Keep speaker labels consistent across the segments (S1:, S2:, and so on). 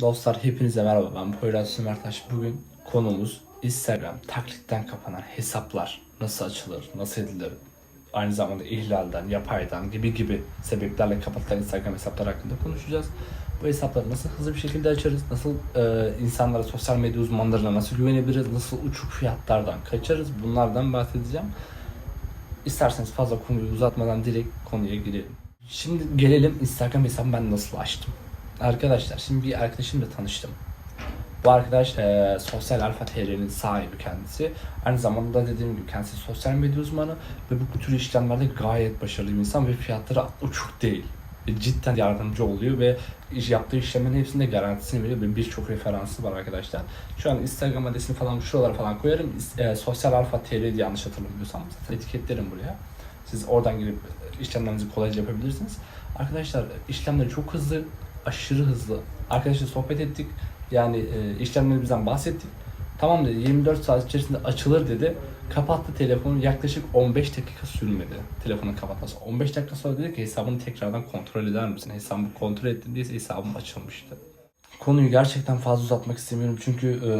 S1: Dostlar hepinize merhaba ben Poyraz Sümertaş. Bugün konumuz Instagram taklitten kapanan hesaplar nasıl açılır, nasıl edilir? Aynı zamanda ihlalden, yapaydan gibi gibi sebeplerle kapatılan Instagram hesaplar hakkında konuşacağız. Bu hesapları nasıl hızlı bir şekilde açarız, nasıl e, insanlara, sosyal medya uzmanlarına nasıl güvenebiliriz, nasıl uçuk fiyatlardan kaçarız bunlardan bahsedeceğim. İsterseniz fazla konuyu uzatmadan direkt konuya girelim. Şimdi gelelim Instagram hesabımı ben nasıl açtım. Arkadaşlar şimdi bir arkadaşımla tanıştım. Bu arkadaş e, Sosyal Alfa TR'nin sahibi kendisi. Aynı zamanda dediğim gibi kendisi sosyal medya uzmanı ve bu tür işlemlerde gayet başarılı bir insan ve fiyatları uçuk değil. E, Cidden yardımcı oluyor ve iş yaptığı işlemin hepsinde garantisini veriyor. Benim birçok referansı var arkadaşlar. Şu an Instagram adresini falan şuralara falan koyarım. E, Sosyal Alfa TR diye yanlış hatırlamıyorsam zaten etiketlerim buraya. Siz oradan girip işlemlerinizi kolayca yapabilirsiniz. Arkadaşlar işlemleri çok hızlı, aşırı hızlı. Arkadaşlar sohbet ettik. Yani e, işlemlerimizden bahsettik. Tamam dedi 24 saat içerisinde açılır dedi. Kapattı telefonu yaklaşık 15 dakika sürmedi telefonun kapatması. 15 dakika sonra dedi ki hesabını tekrardan kontrol eder misin? Hesabımı kontrol ettim diye hesabım açılmıştı. Konuyu gerçekten fazla uzatmak istemiyorum çünkü e,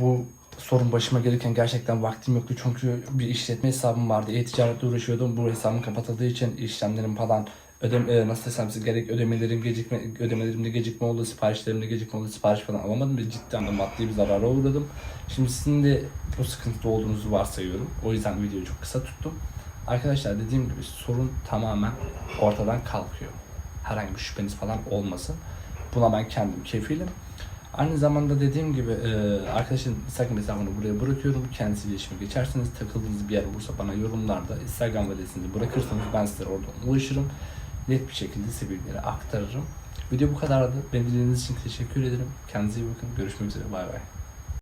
S1: bu sorun başıma gelirken gerçekten vaktim yoktu çünkü bir işletme hesabım vardı. E-ticaretle uğraşıyordum. Bu hesabım kapatıldığı için işlemlerim falan ödem e, nasıl desem size gerek ödemelerim gecikme ödemelerimde gecikme oldu, siparişlerimde gecikme oldu, sipariş falan alamadım ve cidden de maddi bir zarara uğradım. Şimdi sizin de bu sıkıntıda olduğunuzu varsayıyorum. O yüzden videoyu çok kısa tuttum. Arkadaşlar dediğim gibi sorun tamamen ortadan kalkıyor. Herhangi bir şüpheniz falan olmasın. Buna ben kendim kefilim. Aynı zamanda dediğim gibi e, arkadaşın Instagram hesabını buraya bırakıyorum. Kendisiyle iletişime geçerseniz takıldığınız bir yer olursa bana yorumlarda Instagram adresinizi bırakırsanız ben sizlere oradan ulaşırım. Net bir şekilde size bilgileri aktarırım. Video bu kadardı. Beni dinlediğiniz için teşekkür ederim. Kendinize iyi bakın. Görüşmek üzere. Bay bay.